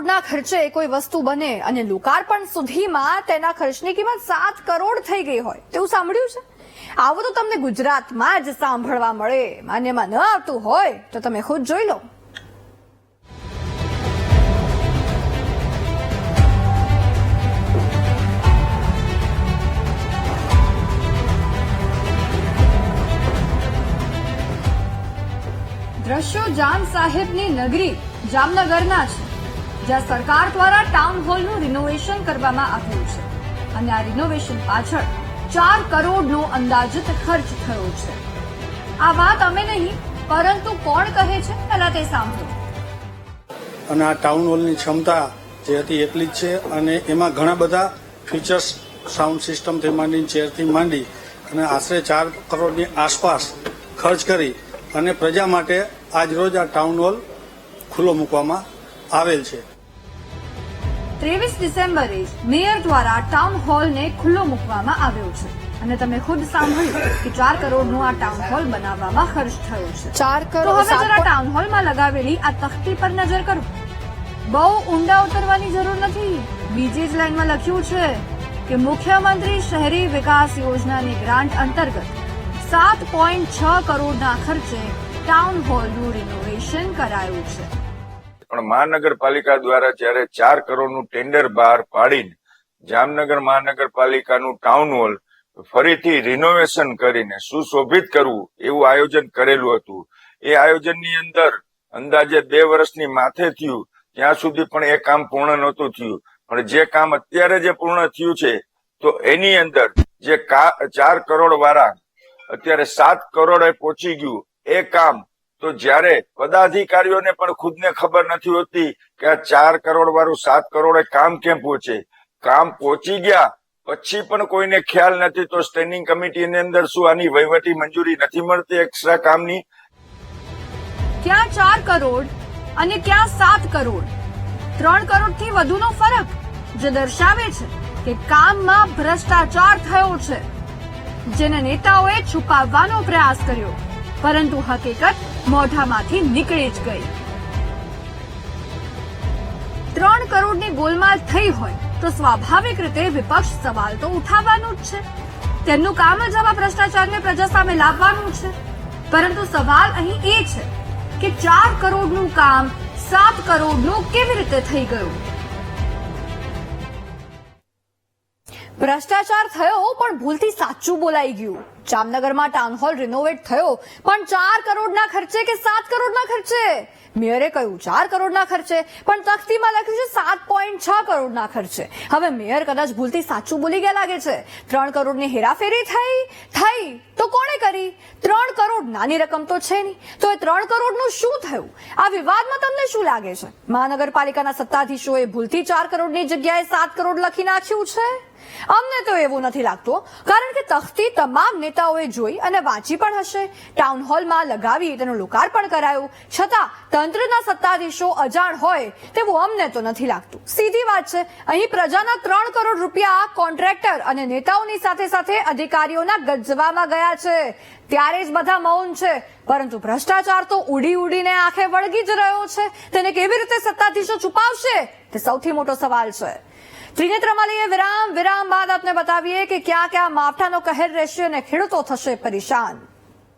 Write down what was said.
કરોડના ખર્ચે કોઈ વસ્તુ બને અને લોકાર્પણ સુધીમાં તેના ખર્ચની કિંમત સાત કરોડ થઈ ગઈ હોય. તેવું સાંભળ્યું છે? આવું તો તમને ગુજરાતમાં જ સાંભળવા મળે. માન્યમાં ન આવતું હોય તો તમે ખુદ જોઈ લો. દ્રશ્યો જામ સાહેબની નગરી જામનગરના છે. જ્યાં સરકાર દ્વારા ટાઉન હોલનું રિનોવેશન કરવામાં આવ્યું છે. અને આ રિનોવેશન પાછળ ચાર કરોડનો અંદાજિત ખર્ચ થયો છે. આ વાત અમે નહીં, પરંતુ કોણ કહે છે? પહેલા તે સાંભળો. અને આ ટાઉન હોલની ક્ષમતા જે હતી એટલી જ છે અને એમાં ઘણા બધા ફીચર્સ સાઉન્ડ સિસ્ટમથી માંડી ચેરથી માંડી અને આશરે ચાર કરોડની આસપાસ ખર્ચ કરી અને પ્રજા માટે આજરોજ આ ટાઉન હોલ ખુલ્લો મૂકવામાં આવેલ છે. ત્રેવીસ ડિસેમ્બરે મેયર દ્વારા ટાઉન હોલને ખુલ્લો મૂકવામાં આવ્યો છે. અને તમે ખુદ સાંભળ્યું કે ચાર કરોડનું આ ટાઉન હોલ બનાવવામાં ખર્ચ થયો છે. ચાર કરોડ હવે જરા ટાઉન હોલમાં લગાવેલી આ તખ્તી પર નજર કરો. બહુ ઊંડા ઉતરવાની જરૂર નથી. બીજી જ લાઈનમાં લખ્યું છે કે મુખ્યમંત્રી શહેરી વિકાસ યોજનાની ગ્રાન્ટ અંતર્ગત સાત પોઈન્ટ છ કરોડના ખર્ચે ટાઉન હોલનું રિનોવેશન કરાયું છે. પણ મહાનગરપાલિકા દ્વારા જ્યારે ચાર કરોડનું ટેન્ડર બહાર પાડીને જામનગર મહાનગરપાલિકાનું ટાઉન હોલ ફરીથી રિનોવેશન કરીને સુશોભિત કરવું એવું આયોજન કરેલું હતું. એ આયોજનની અંદર અંદાજે બે વર્ષની માથે થયું. ત્યાં સુધી પણ એ કામ પૂર્ણ નહોતું થયું. પણ જે કામ અત્યારે જે પૂર્ણ થયું છે, તો એની અંદર જે ચાર કરોડ વાળા અત્યારે સાત કરોડે પહોંચી ગયું. એ કામ તો જ્યારે પદાધિકારીઓને પણ ખુદને ખબર નથી હોતી કે આ ચાર કરોડ વાળું સાત કરોડે કામ કેમ પહોંચે? કામ પહોંચી ગયા, પછી પણ કોઈને ખ્યાલ નથી તો સ્ટેન્ડિંગ કમિટીની અંદર શું આની વહીવટી મંજૂરી નથી મળતી એક્સ્ટ્રા કામની? ક્યાં ચાર કરોડ અને ક્યાં સાત કરોડ? ત્રણ કરોડથી વધુનો ફરક જે દર્શાવે છે કે કામમાં ભ્રષ્ટાચાર થયો છે, જેને નેતાઓએ છુપાવવાનો પ્રયાસ કર્યો. પરંતુ હકીકત મોઢામાંથી નીકળી જ ગઈ. ત્રણ કરોડની ગોલમાલ થઈ હોય તો સ્વાભાવિક રીતે વિપક્ષ સવાલ તો ઉઠાવવાનું જ છે. તેમનું કામ જ આવા ભ્રષ્ટાચારને પ્રજા સામે લાવવાનું છે. પરંતુ સવાલ અહીં એ છે કે ચાર કરોડનું કામ સાત કરોડનું કેવી રીતે થઈ ગયું? ભ્રષ્ટાચાર થયો, પણ ભૂલથી સાચું બોલાઈ ગયું. જામનગરમાં ટાઉન હોલ રિનોવેટ થયો, પણ ચાર કરોડના ખર્ચે કે સાત કરોડના ખર્ચે? મેયરે કહ્યું, ચાર કરોડના ખર્ચે, પણ તખતીમાં લખ્યું છે સાત પોઈન્ટ છ કરોડના ખર્ચે. હવે મેયર કદાચ ભૂલથી સાચું બોલી ગયા લાગે છે. ત્રણ કરોડની હેરાફેરી થઈ થઈ, તો કોણે કરી? ત્રણ કરોડ નાની રકમ તો છે નહીં. તો એ ત્રણ કરોડનું શું થયું? આ વિવાદમાં તમને શું લાગે છે? મહાનગરપાલિકાના સત્તાધીશોએ ભૂલથી ચાર કરોડની જગ્યાએ સાત કરોડ લખી નાખ્યું છે? અમને તો એવું નથી લાગતું, કારણ કે તખ્તી તમામ નેતાઓએ જોઈ અને વાંચી પણ હશે. ટાઉન હોલમાં લગાવી તેનું લોકાર્પણ કરાયું. છતાં તંત્રના સત્તાધીશો અજાણ હોય તેવું અમને તો નથી લાગતું. સીધી વાત છે, અહીં પ્રજાના ત્રણ કરોડ રૂપિયા કોન્ટ્રાક્ટર અને નેતાઓની સાથે સાથે અધિકારીઓના ગજવામાં ગયા છે. ત્યારે જ બધા મૌન છે, પરંતુ ભ્રષ્ટાચાર તો ઉડી ઉડીને આંખે વળગી જ રહ્યો છે. તેને કેવી રીતે સત્તાધીશો છુપાવશે? તે સૌથી મોટો સવાલ છે. ત્રિનેત્રમાં લઈએ વિરામ વિરામ બાદ આપને બતાવીએ કે ક્યાં ક્યાં માવઠાનો કહેર રહેશે અને ખેડૂતો થશે પરેશાન.